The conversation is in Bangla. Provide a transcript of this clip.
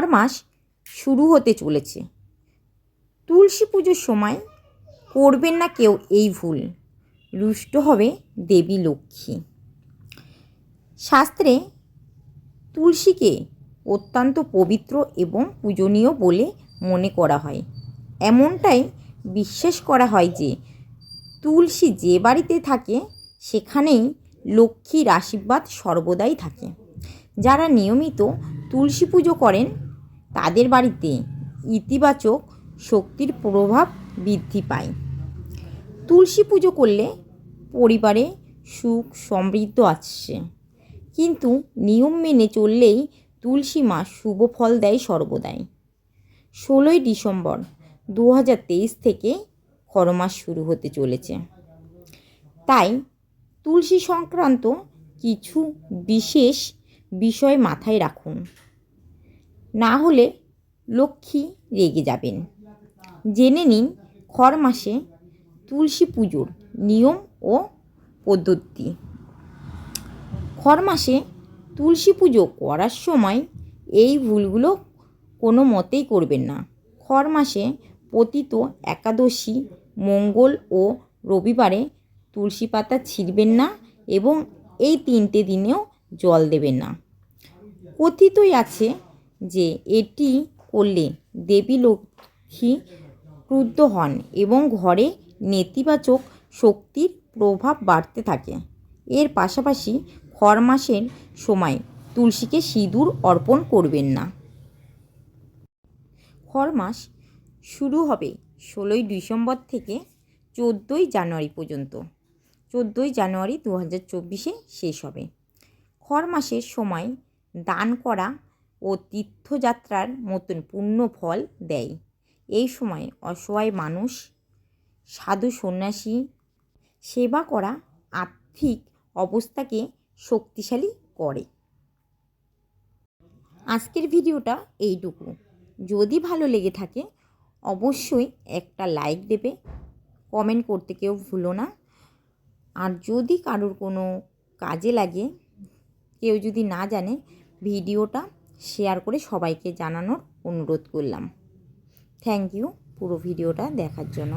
মাস শুরু হতে চলেছে। তুলসী পুজোর সময় করবেন না কেউ এই ভুল, রুষ্ট হবে দেবী লক্ষ্মী। শাস্ত্রে তুলসীকে অত্যন্ত পবিত্র এবং পূজনীয় বলে মনে করা হয়। এমনটাই বিশ্বাস করা হয় যে, তুলসী যে বাড়িতে থাকে, সেখানেই লক্ষ্মীর আশীর্বাদ সর্বদাই থাকে। যারা নিয়মিত তুলসী পুজো করেন তাদের বাড়িতে ইতিবাচক শক্তির প্রভাব বৃদ্ধি পায়। তুলসী পুজো করলে পরিবারে সুখ সমৃদ্ধ আসছে। কিন্তু নিয়ম মেনে চললেই তুলসী মাস শুভ ফল দেয় সর্বদাই। ষোলোই ডিসেম্বর দু হাজার তেইশ থেকে খরমাস শুরু হতে চলেছে। তাই তুলসী সংক্রান্ত কিছু বিশেষ বিষয় মাথায় রাখুন। না হলে লক্ষ্মী রেগে যাবেন। জেনে নিন খর মাসে তুলসী পুজোর নিয়ম ও পদ্ধতি। খর মাসে তুলসী পুজো করার সময় এই ভুলগুলো কোনো মতেই করবেন না। খর মাসে পতিত একাদশী, মঙ্গল ও রবিবারে তুলসী পাতা ছিঁড়বেন না এবং এই তিনটে দিনেও জল দেবেন না। কথিতই আছে যে এটি করলে দেবী লক্ষ্মী ক্রুদ্ধ হন এবং ঘরে নেতিবাচক শক্তির প্রভাব বাড়তে থাকে। এর পাশাপাশি খর মাসের সময় তুলসীকে সিঁদুর অর্পণ করবেন না। খর মাস শুরু হবে ষোলোই ডিসেম্বর থেকে চোদ্দোই জানুয়ারি পর্যন্ত। চোদ্দোই জানুয়ারি দু হাজার চব্বিশে শেষ হবে। খর মাসের সময় দান করা ও তীর্থযাত্রার মতন পূর্ণ ফল দেয়। এই সময় অসহায় মানুষ, সাধু সন্ন্যাসী, সেবা করা আর্থিক অবস্থাকে শক্তিশালী করে। আজকের ভিডিওটা এইটুকু। যদি ভালো লেগে থাকে, অবশ্যই একটা লাইক দেবে, কমেন্ট করতে কেউ ভুলো না। আর যদি কারোর কোনো কাজে লাগে, কেউ যদি না জানে, ভিডিওটা শেয়ার করে সবাইকে জানানোর অনুরোধ করলাম। থ্যাংক ইউ পুরো ভিডিওটা দেখার জন্য।